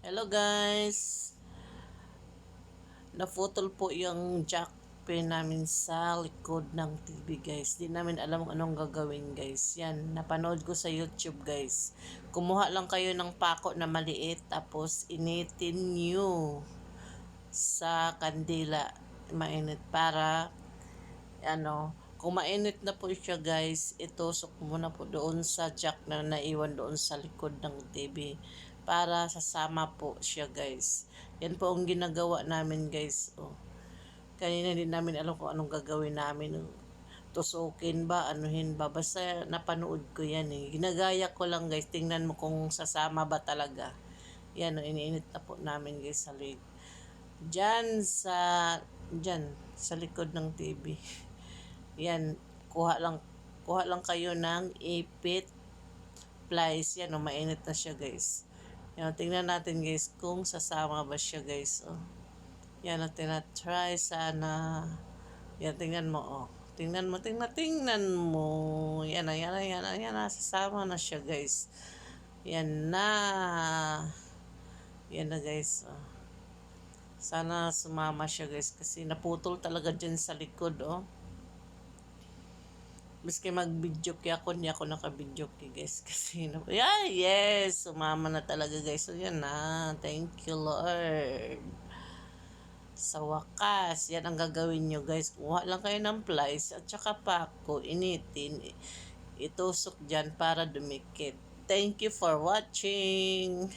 Hello guys! Naputol po yung jack pin namin sa likod ng TV guys. Di namin alam kung anong gagawin guys. Yan, napanood ko sa YouTube guys. Kumuha lang kayo ng pako na maliit tapos initin nyo sa kandila mainit para ano kung mainit na po siya guys, itusok mo na po doon sa jack na naiwan doon sa likod ng TV para sasama po siya guys. Yan po ang ginagawa namin guys. Oh. Kanina din namin alam kung anong gagawin namin. Tusukin ba, anuhin ba. Basta napanood ko yan eh. Ginagaya ko lang guys. Tingnan mo kung sasama ba talaga. Yan, oh, iniinit na po namin guys sa lig. Diyan sa, diyan, sa likod ng TV. Yan, kuha lang, kuha lang kayo ng ipit plies. Yan, oh, mainit na siya guys. Yan, tingnan natin guys kung sasama ba siya guys. Oh. Yan, ang tinatry sana. Yan, tingnan mo, oh. Tingnan mo, tingnan, tingnan mo. Yan na, yan na, yan na, yan na. Sasama na siya, guys. Yan na. Yan na, guys. Oh. Sana sumama siya, guys. Kasi naputol talaga dyan sa likod, oh. Miski mag-video kaya ako, hindi ako naka-video kay guys. Kasi, yeah, yes, sumama na talaga guys. So, yan na. Thank you, Lord. Sa wakas, yan ang gagawin nyo guys. Kuha lang kayo ng plies at saka pako, initin, itusok dyan para dumikit. Thank you for watching.